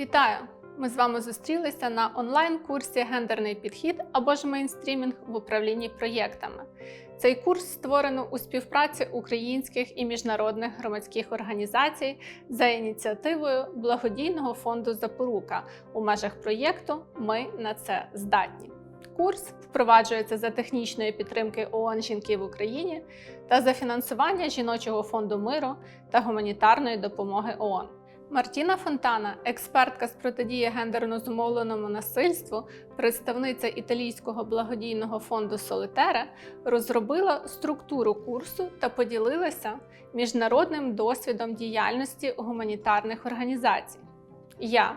Вітаю! Ми з вами зустрілися на онлайн-курсі Гендерний підхід або ж мейнстрімінг в управлінні проєктами. Цей курс створено у співпраці українських і міжнародних громадських організацій за ініціативою благодійного фонду Запорука у межах проєкту Ми на це здатні. Курс впроваджується за технічної підтримки ООН Жінки в Україні та за фінансування жіночого фонду миру та гуманітарної допомоги ООН. Мартіна Фонтана, експертка з протидії гендерно зумовленому насильству, представниця італійського благодійного фонду Солитере, розробила структуру курсу та поділилася міжнародним досвідом діяльності гуманітарних організацій. Я,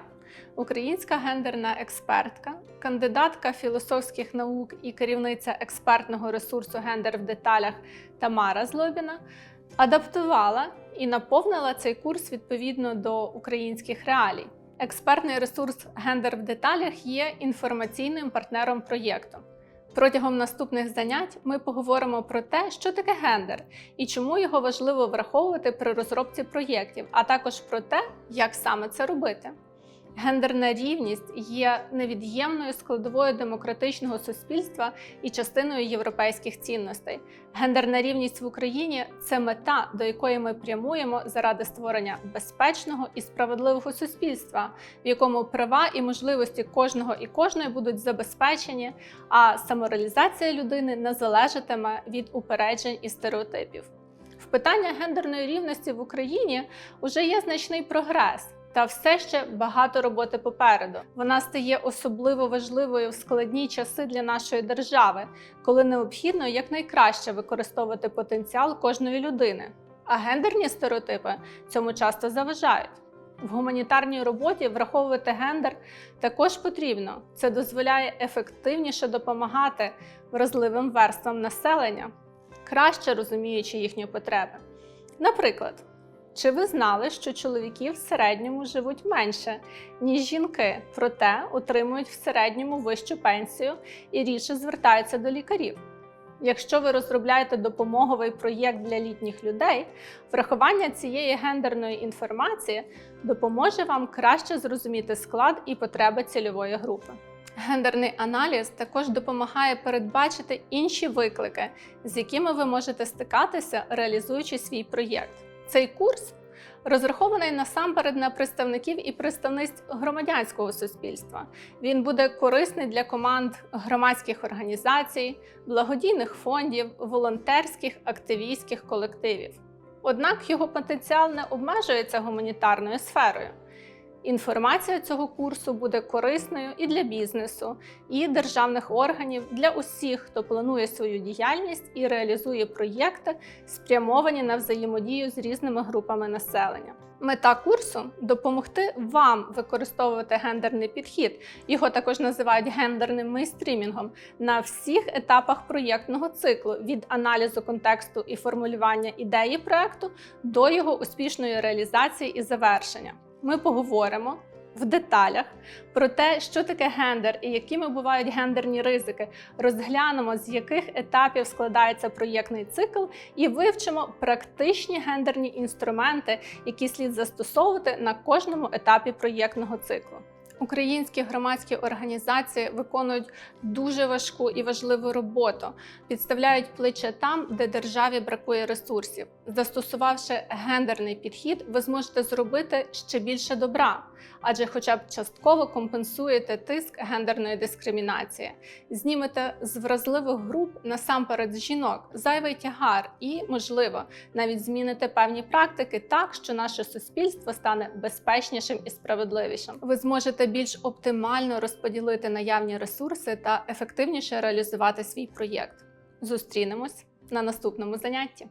українська гендерна експертка, кандидатка філософських наук і керівниця експертного ресурсу Гендер в деталях Тамара Злобіна, адаптувала і наповнила цей курс відповідно до українських реалій. Експертний ресурс Гендер в деталях є інформаційним партнером проєкту. Протягом наступних занять ми поговоримо про те, що таке гендер і чому його важливо враховувати при розробці проєктів, а також про те, як саме це робити. Гендерна рівність є невід'ємною складовою демократичного суспільства і частиною європейських цінностей. Гендерна рівність в Україні це мета, до якої ми прямуємо заради створення безпечного і справедливого суспільства, в якому права і можливості кожного і кожної будуть забезпечені, а самореалізація людини не залежатиме від упереджень і стереотипів. В питаннях гендерної рівності в Україні вже є значний прогрес. Та все ще багато роботи попереду. Вона стає особливо важливою в складні часи для нашої держави, коли необхідно якнайкраще використовувати потенціал кожної людини. А гендерні стереотипи цьому часто заважають. В гуманітарній роботі враховувати гендер також потрібно. Це дозволяє ефективніше допомагати вразливим верствам населення, краще розуміючи їхні потреби. Наприклад. Чи ви знали, що чоловіки в середньому живуть менше, ніж жінки, проте отримують в середньому вищу пенсію і рідше звертаються до лікарів? Якщо ви розробляєте допомоговий проєкт для літніх людей, врахування цієї гендерної інформації допоможе вам краще зрозуміти склад і потреби цільової групи. Гендерний аналіз також допомагає передбачити інші виклики, з якими ви можете стикатися, реалізуючи свій проєкт. Цей курс розрахований насамперед на представників і представниць громадянського суспільства. Він буде корисний для команд громадських організацій, благодійних фондів, волонтерських активістських колективів. Однак його потенціал не обмежується гуманітарною сферою. Інформація цього курсу буде корисною і для бізнесу, і державних органів для усіх, хто планує свою діяльність і реалізує проєкти, спрямовані на взаємодію з різними групами населення. Мета курсу допомогти вам використовувати гендерний підхід. Його також називають гендерним мейстрімінгом на всіх етапах проєктного циклу від аналізу контексту і формулювання ідеї проекту до його успішної реалізації і завершення ми поговоримо в деталях про те, що таке гендер і якими бувають гендерні ризики. Розглянемо, з яких етапів складається проєктний цикл, і вивчимо практичні гендерні інструменти, які слід застосовувати на кожному етапі проєктного циклу. Українські громадські організації виконують дуже важку і важливу роботу, підставляють плече там, де державі бракує ресурсів. Застосувавши гендерний підхід, ви зможете зробити ще більше добра, адже, хоча б частково компенсуєте тиск гендерної дискримінації, знімете з вразливих груп насамперед жінок зайвий тягар і, можливо, навіть зміните певні практики так, що наше суспільство стане безпечнішим і справедливішим. Ви зможете більш оптимально розподілити наявні ресурси та ефективніше реалізувати свій проєкт. Зустрінемось на наступному занятті.